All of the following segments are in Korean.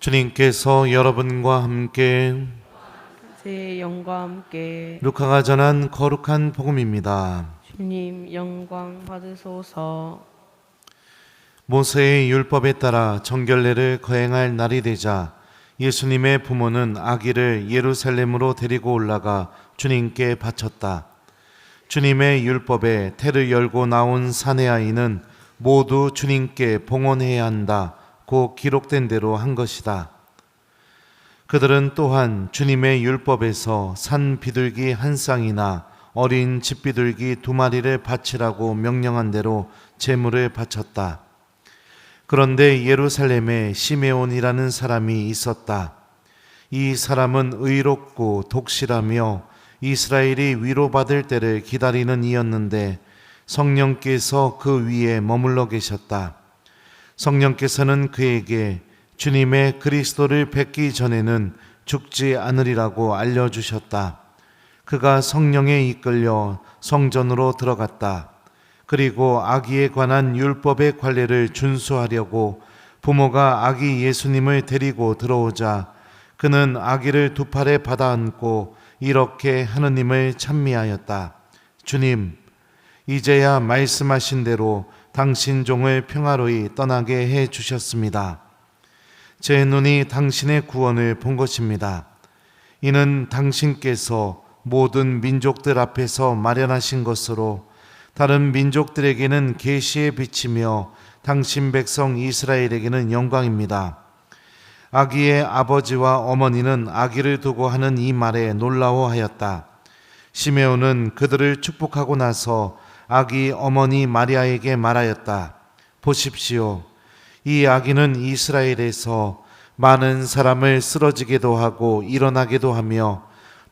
주님께서 여러분과 함께 제 영과 함께 루카가 전한 거룩한 복음입니다. 주님 영광 받으소서 모세의 율법에 따라 정결례를 거행할 날이 되자 예수님의 부모는 아기를 예루살렘으로 데리고 올라가 주님께 바쳤다. 주님의 율법에 태를 열고 나온 사내 아이는 모두 주님께 봉헌해야 한다 고 기록된 대로 한 것이다. 그들은 또한 주님의 율법에서 산 비둘기 한 쌍이나 어린 집비둘기 두 마리를 바치라고 명령한 대로 제물을 바쳤다. 그런데 예루살렘에 시메온이라는 사람이 있었다. 이 사람은 의롭고 독실하며 이스라엘이 위로받을 때를 기다리는 이였는데 성령께서 그 위에 머물러 계셨다. 성령께서는 그에게 주님의 그리스도를 뵙기 전에는 죽지 않으리라고 알려주셨다. 그가 성령에 이끌려 성전으로 들어갔다. 그리고 아기에 관한 율법의 관례를 준수하려고 부모가 아기 예수님을 데리고 들어오자 그는 아기를 두 팔에 받아 안고 이렇게 하느님을 찬미하였다. 주님, 이제야 말씀하신 대로 당신 종을 평화로이 떠나게 해 주셨습니다. 제 눈이 당신의 구원을 본 것입니다. 이는 당신께서 모든 민족들 앞에서 마련하신 것으로 다른 민족들에게는 계시에 비치며 당신 백성 이스라엘에게는 영광입니다. 아기의 아버지와 어머니는 아기를 두고 하는 이 말에 놀라워하였다. 시메온은 그들을 축복하고 나서 아기 어머니 마리아에게 말하였다. 보십시오. 이 아기는 이스라엘에서 많은 사람을 쓰러지게도 하고 일어나게도 하며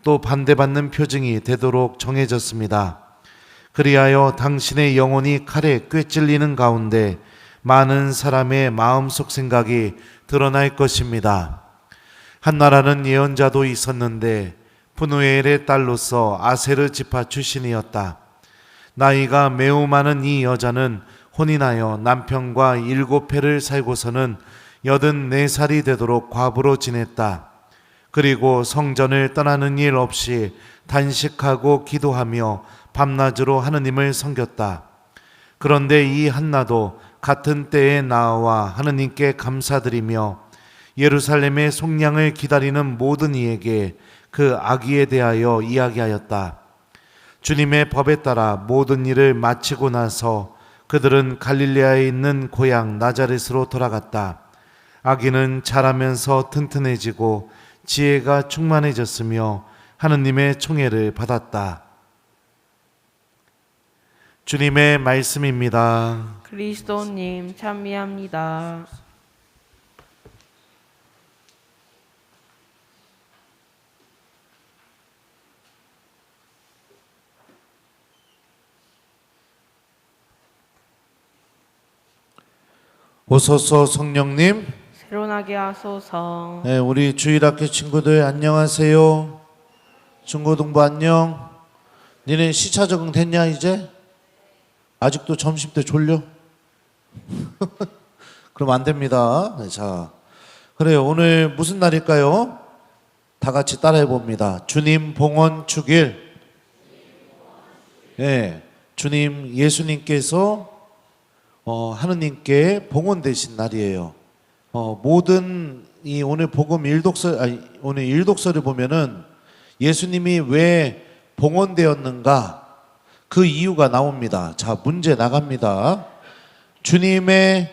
또 반대받는 표징이 되도록 정해졌습니다. 그리하여 당신의 영혼이 칼에 꿰찔리는 가운데 많은 사람의 마음속 생각이 드러날 것입니다. 한나라는 예언자도 있었는데 푸누엘의 딸로서 아세르 지파 출신이었다. 나이가 매우 많은 이 여자는 혼인하여 남편과 일곱 해를 살고서는 여든 네 살이 되도록 과부로 지냈다. 그리고 성전을 떠나는 일 없이 단식하고 기도하며 밤낮으로 하느님을 섬겼다. 그런데 이 한나도 같은 때에 나와 하느님께 감사드리며 예루살렘의 속량을 기다리는 모든 이에게 그 아기에 대하여 이야기하였다. 주님의 법에 따라 모든 일을 마치고 나서 그들은 갈릴레아에 있는 고향 나자렛으로 돌아갔다. 아기는 자라면서 튼튼해지고 지혜가 충만해졌으며 하느님의 총애를 받았다. 주님의 말씀입니다. 그리스도님 찬미합니다 오소서 성령님, 새로나게 하소서 네, 우리 주일학교 친구들 안녕하세요. 중고등부 안녕. 니네 시차 적응 됐냐 이제? 아직도 점심 때 졸려? 그럼 안 됩니다. 네, 자, 그래요. 오늘 무슨 날일까요? 다 같이 따라해 봅니다. 주님 봉헌 축일. 예, 주님 예수님께서 어, 하느님께 봉헌되신 날이에요. 어, 모든 이 오늘 복음 일독서 아니 오늘 일독서를 보면은 예수님이 왜 봉헌되었는가 그 이유가 나옵니다. 자, 문제 나갑니다. 주님의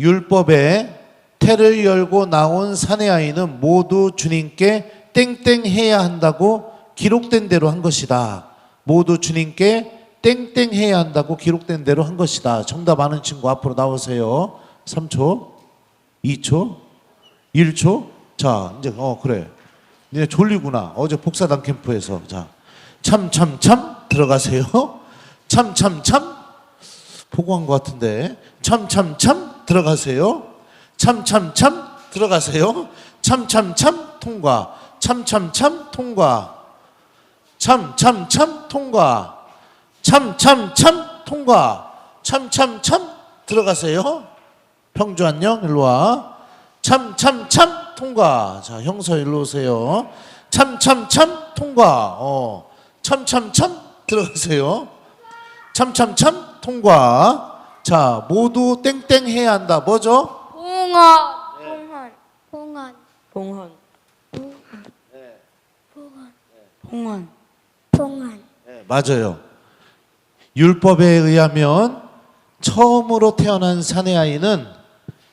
율법에 태를 열고 나온 사내 아이는 모두 주님께 땡땡 해야 한다고 기록된 대로 한 것이다. 모두 주님께 땡땡 해야 한다고 기록된 대로 한 것이다. 정답 아는 친구 앞으로 나오세요. 3초, 2초, 1초. 자, 이제 어 그래. 니네 졸리구나. 어제 복사단 캠프에서 자, 참 참 참 들어가세요. 참 참 참 보고 한 것 같은데 참 참 참 들어가세요. 참 참 참 들어가세요. 참 참 참 통과. 참 참 참 통과. 참 참 참 통과. 참 참 참 통과. 참 참 참 들어가세요. 평주 안녕 일로 와. 참 참 참 통과. 자, 형사 일로 오세요. 참, 참, 참, 통과. 어, 참, 참, 참, 들어가세요. 참, 참, 참, 통과. 자, 모두 땡땡 해야 한다. 뭐죠? 봉헌 봉헌 봉헌 봉헌 봉헌 봉헌 네, 맞아요. 율법에 의하면 처음으로 태어난 사내 아이는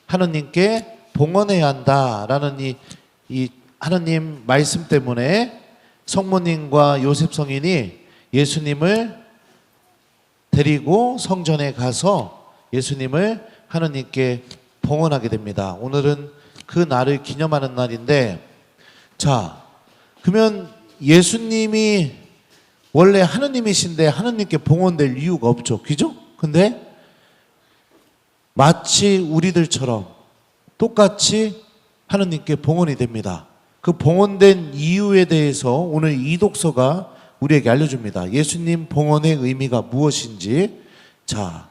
하느님께 봉헌해야 한다라는 이, 이 하느님 말씀 때문에 성모님과 요셉 성인이 예수님을 데리고 성전에 가서 예수님을 하느님께 봉헌하게 됩니다. 오늘은 그 날을 기념하는 날인데 자, 그러면 예수님이 원래 하느님이신데 하느님께 봉헌될 이유가 없죠. 그죠? 근데 마치 우리들처럼 똑같이 하느님께 봉헌이 됩니다. 그 봉헌된 이유에 대해서 오늘 이 독서가 우리에게 알려줍니다. 예수님 봉헌의 의미가 무엇인지 자,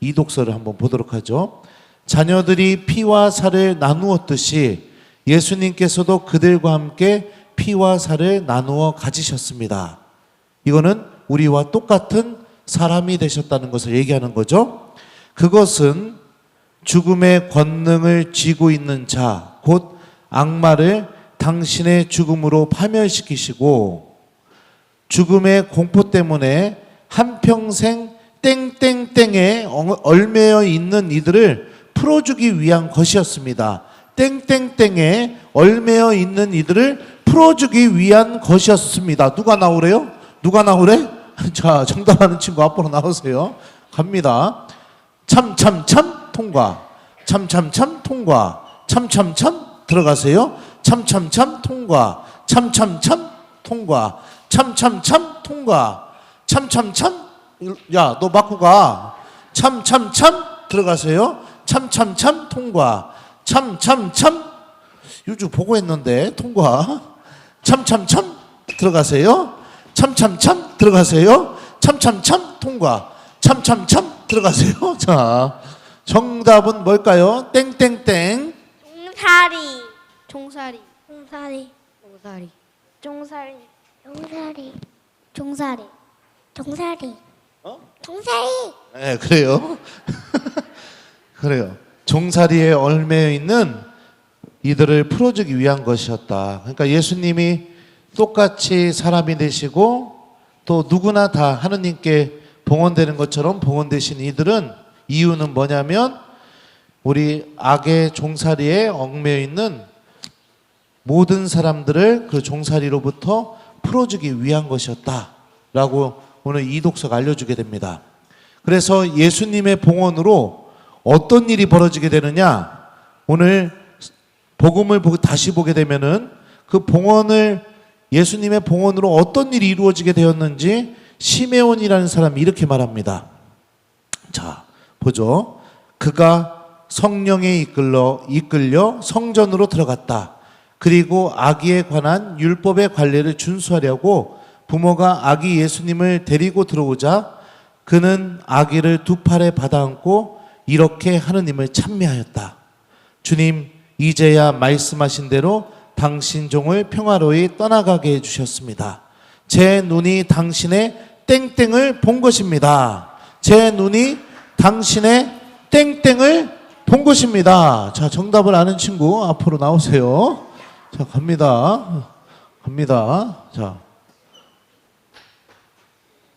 이 독서를 한번 보도록 하죠. 자녀들이 피와 살을 나누었듯이 예수님께서도 그들과 함께 피와 살을 나누어 가지셨습니다. 이거는 우리와 똑같은 사람이 되셨다는 것을 얘기하는 거죠. 그것은 죽음의 권능을 쥐고 있는 자, 곧 악마를 당신의 죽음으로 파멸시키시고 죽음의 공포 때문에 한평생 땡땡땡에 엉- 얽매여 있는 이들을 풀어주기 위한 것이었습니다. 땡땡땡에 얽매여 있는 이들을 풀어주기 위한 것이었습니다. 누가 나오래요? 누가 나오래? 자, 정답하는 친구 앞으로 나오세요. 갑니다. 참, 참, 참, 통과. 참, 참, 참, 통과. 참, 참, 참, 들어가세요. 참, 참, 참, 통과. 참, 참, 참, 통과. 참, 참, 참, 통과. 참, 참, 참, 야, 너 맞고 가. 참, 참, 참, 들어가세요. 참, 참, 참, 통과. 참, 참, 참, 요즘 보고 했는데, 통과. 참, 참, 참, 들어가세요. 참, 참, 참, 들어가세요. 참, 참, 참, 통과. 참, 참, 참, 들어가세요. 자, 정답은 뭘까요? 땡땡땡. 종사리 종사리 종사리 종사리 종사리 종사리 종사리 종사리 어? 종사리 네, 그래요. 그래요. 종살이에 얽매여 있는 이들을 풀어주기 위한 것이었다. 그러니까 예수님이 똑같이 사람이 되시고 또 누구나 다 하느님께 봉헌되는 것처럼 봉헌되신 이들은 이유는 뭐냐면 우리 악의 종살이에 얽매여 있는 모든 사람들을 그 종살이로부터 풀어주기 위한 것이었다라고 오늘 이 독서가 알려주게 됩니다. 그래서 예수님의 봉헌으로 어떤 일이 벌어지게 되느냐? 오늘 복음을 다시 보게 되면은 그 봉헌을 예수님의 봉헌으로 어떤 일이 이루어지게 되었는지 시메온이라는 사람이 이렇게 말합니다. 자, 보죠. 그가 성령에 이끌러 이끌려 성전으로 들어갔다. 그리고 아기에 관한 율법의 관례를 준수하려고 부모가 아기 예수님을 데리고 들어오자 그는 아기를 두 팔에 받아안고 이렇게 하느님을 찬미하였다. 주님, 이제야 말씀하신 대로 당신 종을 평화로이 떠나가게 해주셨습니다. 제 눈이 당신의 땡땡을 본 것입니다. 제 눈이 당신의 땡땡을 본 것입니다. 자, 정답을 아는 친구 앞으로 나오세요. 자, 갑니다. 갑니다. 자.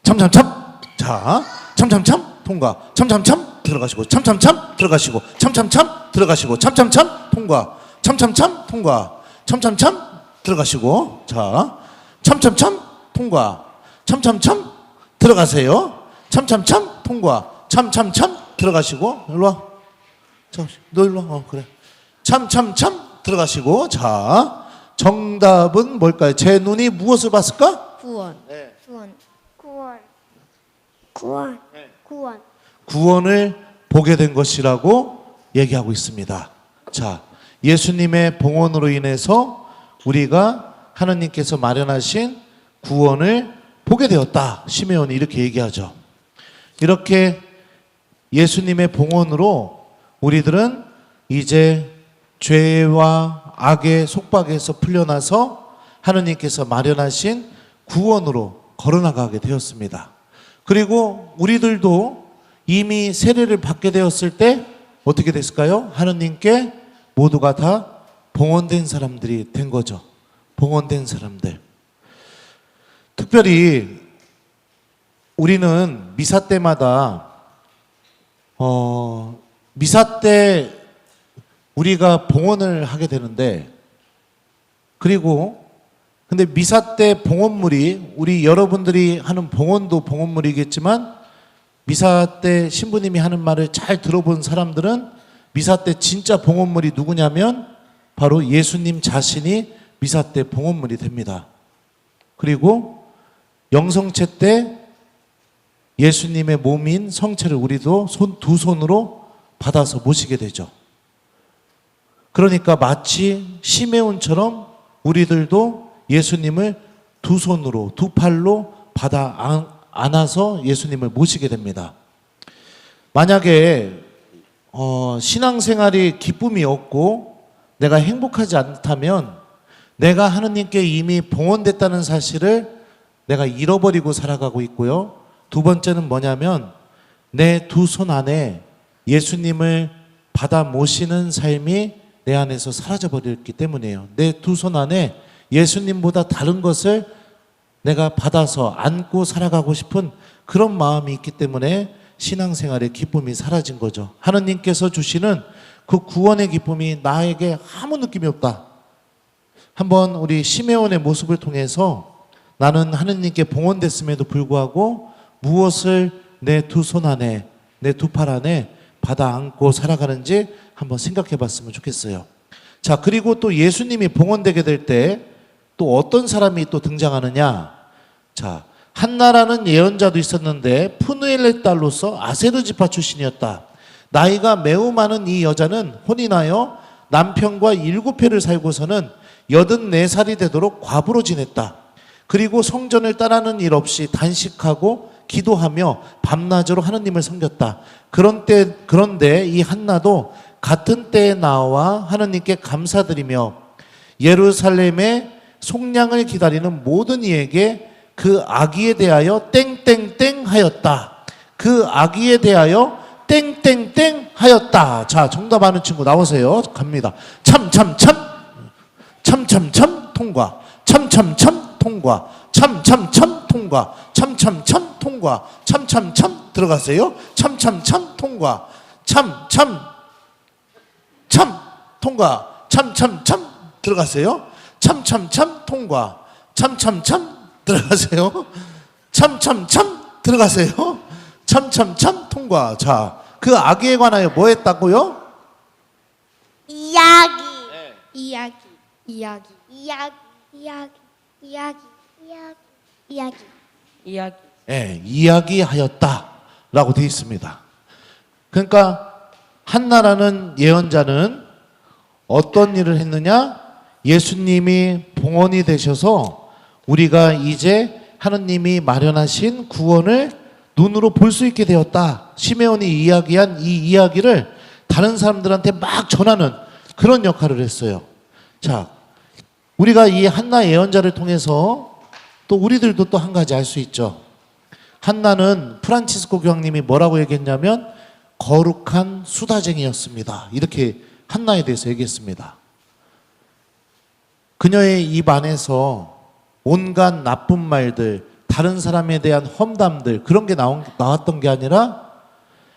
참참참. 자, 참참참 통과. 참참참 들어가시고 참참참 들어가시고 참참참 들어가시고 참참참 통과. 참참참 통과. 참참참 들어가시고 자, 참참참 통과. 참참참 들어가세요. 참참참 통과. 참참참 들어가시고 일로 와. 자, 너 일로 와. 어, 그래. 참참참 들어가시고 자, 정답은 뭘까요? 제 눈이 무엇을 봤을까? 구원 구원 구원 구원 구원 구원을 보게 된 것이라고 얘기하고 있습니다. 자, 예수님의 봉헌으로 인해서 우리가 하나님께서 마련하신 구원을 보게 되었다. 시메온이 이렇게 얘기하죠. 이렇게 예수님의 봉헌으로 우리들은 이제 죄와 악의 속박에서 풀려나서 하느님께서 마련하신 구원으로 걸어나가게 되었습니다. 그리고 우리들도 이미 세례를 받게 되었을 때 어떻게 됐을까요? 하느님께 모두가 다 봉헌된 사람들이 된 거죠. 봉헌된 사람들. 특별히 우리는 미사 때마다 어 미사 때 우리가 봉헌을 하게 되는데 그리고 근데 미사 때 봉헌물이 우리 여러분들이 하는 봉헌도 봉헌물이겠지만 미사 때 신부님이 하는 말을 잘 들어본 사람들은 미사 때 진짜 봉헌물이 누구냐면 바로 예수님 자신이 미사 때 봉헌물이 됩니다. 그리고 영성체 때 예수님의 몸인 성체를 우리도 손 두 손으로 받아서 모시게 되죠. 그러니까 마치 시메온처럼 우리들도 예수님을 두 손으로 두 팔로 받아 안- 안아서 예수님을 모시게 됩니다. 만약에 어, 신앙생활이 기쁨이 없고 내가 행복하지 않다면 내가 하느님께 이미 봉헌됐다는 사실을 내가 잃어버리고 살아가고 있고요. 두 번째는 뭐냐면 내 두 손 안에 예수님을 받아 모시는 삶이 내 안에서 사라져 버렸기 때문이에요. 내 두 손 안에 예수님보다 다른 것을 내가 받아서 안고 살아가고 싶은 그런 마음이 있기 때문에 신앙생활의 기쁨이 사라진 거죠. 하느님께서 주시는 그 구원의 기쁨이 나에게 아무 느낌이 없다. 한번 우리 시메온의 모습을 통해서 나는 하느님께 봉헌됐음에도 불구하고 무엇을 내 두 손 안에 내 두 팔 안에 받아 안고 살아가는지 한번 생각해 봤으면 좋겠어요. 자, 그리고 또 예수님이 봉헌되게 될 때 또 어떤 사람이 또 등장하느냐? 자, 한나라는 예언자도 있었는데 푸누엘의 딸로서 아세르 지파 출신이었다. 나이가 매우 많은 이 여자는 혼인하여 남편과 일곱 해를 살고서는 여든 네 살이 되도록 과부로 지냈다. 그리고 성전을 따라는 일 없이 단식하고 기도하며 밤낮으로 하느님을 섬겼다. 그런 때 그런데 이 한나도 같은 때에 나와 하느님께 감사드리며 예루살렘의 속량을 기다리는 모든 이에게 그 아기에 대하여 땡땡땡 하였다. 그 아기에 대하여 땡땡땡 하였다. 자, 정답 아는 친구 나오세요. 갑니다. 참, 참, 참. 참, 참, 참, 통과. 참, 참, 참, 통과. 참, 참, 참, 통과. 참, 참, 참, 통과. 참, 참, 참, 들어가세요. 참, 참, 참, 통과. 참, 참, 참, 통과. 참, 참, 참, 들어가세요. 참, 참, 참, 통과. 참, 참, 참, 들어가세요. 참, 참, 참, 들어가세요. 참, 참, 참, 통과. 자, 그 아기에 관하여 뭐 했다고요? 이야기. 이야기. 이야기. 이야기 이야기 이야기 이야기 이야기 이야기. 예, 이야기하였다라고 되어 있습니다. 그러니까 한나라는 예언자는 어떤 일을 했느냐? 예수님이 봉헌이 되셔서 우리가 이제 하느님이 마련하신 구원을 눈으로 볼 수 있게 되었다. 시메온이 이야기한 이 이야기를 다른 사람들한테 막 전하는 그런 역할을 했어요. 자, 우리가 이 한나 예언자를 통해서 또 우리들도 또 한 가지 알 수 있죠. 한나는 프란치스코 교황님이 뭐라고 얘기했냐면 거룩한 수다쟁이였습니다. 이렇게 한나에 대해서 얘기했습니다. 그녀의 입 안에서 온갖 나쁜 말들, 다른 사람에 대한 험담들 그런 게 나온, 나왔던 게 아니라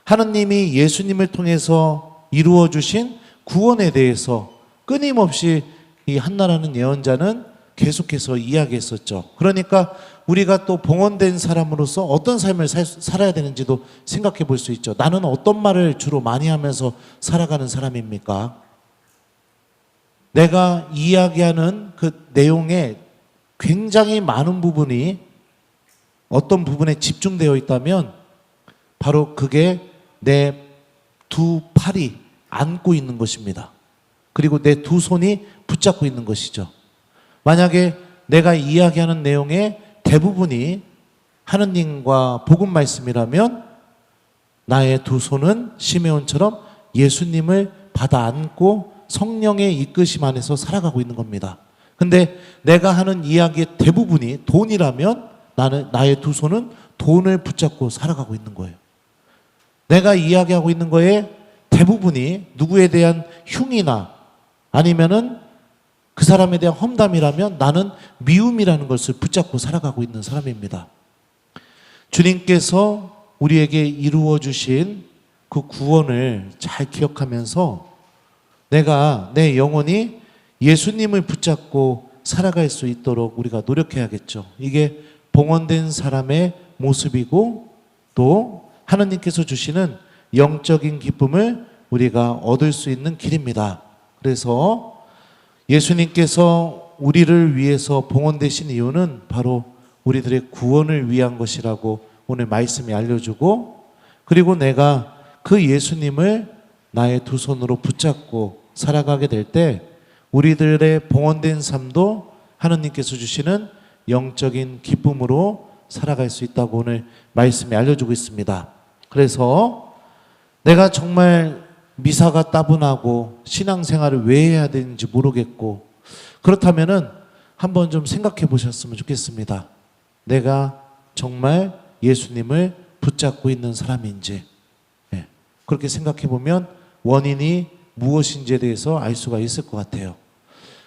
하느님이 예수님을 통해서 이루어 주신 구원에 대해서 끊임없이 이 한나라는 예언자는 계속해서 이야기했었죠. 그러니까 우리가 또 봉헌된 사람으로서 어떤 삶을 살, 살아야 되는지도 생각해 볼 수 있죠. 나는 어떤 말을 주로 많이 하면서 살아가는 사람입니까? 내가 이야기하는 그 내용에 굉장히 많은 부분이 어떤 부분에 집중되어 있다면 바로 그게 내 두 팔이 안고 있는 것입니다. 그리고 내 두 손이 붙잡고 있는 것이죠. 만약에 내가 이야기하는 내용의 대부분이 하느님과 복음 말씀이라면 나의 두 손은 시메온처럼 예수님을 받아 안고 성령의 이끄심 안에서 살아가고 있는 겁니다. 근데 내가 하는 이야기의 대부분이 돈이라면 나는 나의 두 손은 돈을 붙잡고 살아가고 있는 거예요. 내가 이야기하고 있는 거에 대부분이 누구에 대한 흉이나 아니면은 그 사람에 대한 험담이라면 나는 미움이라는 것을 붙잡고 살아가고 있는 사람입니다. 주님께서 우리에게 이루어 주신 그 구원을 잘 기억하면서 내가 내 영혼이 예수님을 붙잡고 살아갈 수 있도록 우리가 노력해야겠죠. 이게 봉헌된 사람의 모습이고 또 하나님께서 주시는 영적인 기쁨을 우리가 얻을 수 있는 길입니다. 그래서 예수님께서 우리를 위해서 봉헌되신 이유는 바로 우리들의 구원을 위한 것이라고 오늘 말씀이 알려주고 그리고 내가 그 예수님을 나의 두 손으로 붙잡고 살아가게 될때 우리들의 봉헌된 삶도 하나님께서 주시는 영적인 기쁨으로 살아갈 수 있다고 오늘 말씀이 알려주고 있습니다. 그래서 내가 정말 미사가 따분하고 신앙생활을 왜 해야 되는지 모르겠고 그렇다면은 한번 좀 생각해 보셨으면 좋겠습니다. 내가 정말 예수님을 붙잡고 있는 사람인지 예, 그렇게 생각해 보면 원인이 무엇인지에 대해서 알 수가 있을 것 같아요.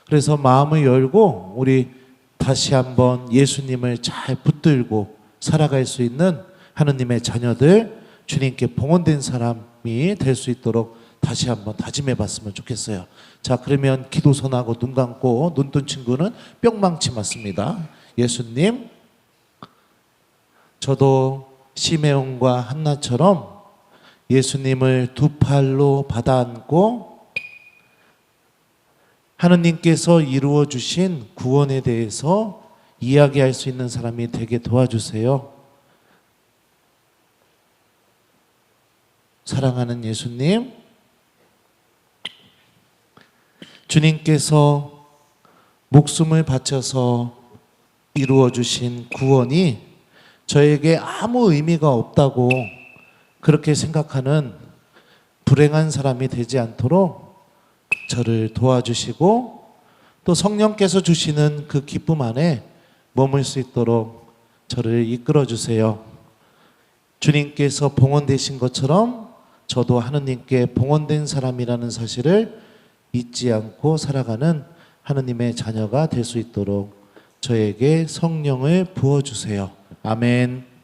그래서 마음을 열고 우리 다시 한번 예수님을 잘 붙들고 살아갈 수 있는 하느님의 자녀들 주님께 봉헌된 사람이 될 수 있도록 다시 한번 다짐해 봤으면 좋겠어요. 자, 그러면 기도선하고 눈 감고 눈뜬 친구는 뿅망치 맞습니다. 예수님, 저도 시메온과 한나처럼 예수님을 두 팔로 받아 안고 하느님께서 이루어 주신 구원에 대해서 이야기할 수 있는 사람이 되게 도와주세요. 사랑하는 예수님, 주님께서 목숨을 바쳐서 이루어 주신 구원이 저에게 아무 의미가 없다고 그렇게 생각하는 불행한 사람이 되지 않도록 저를 도와주시고 또 성령께서 주시는 그 기쁨 안에 머물 수 있도록 저를 이끌어 주세요. 주님께서 봉헌되신 것처럼 저도 하느님께 봉헌된 사람이라는 사실을 잊지 않고 살아가는 하느님의 자녀가 될 수 있도록 저에게 성령을 부어 주세요. 아멘.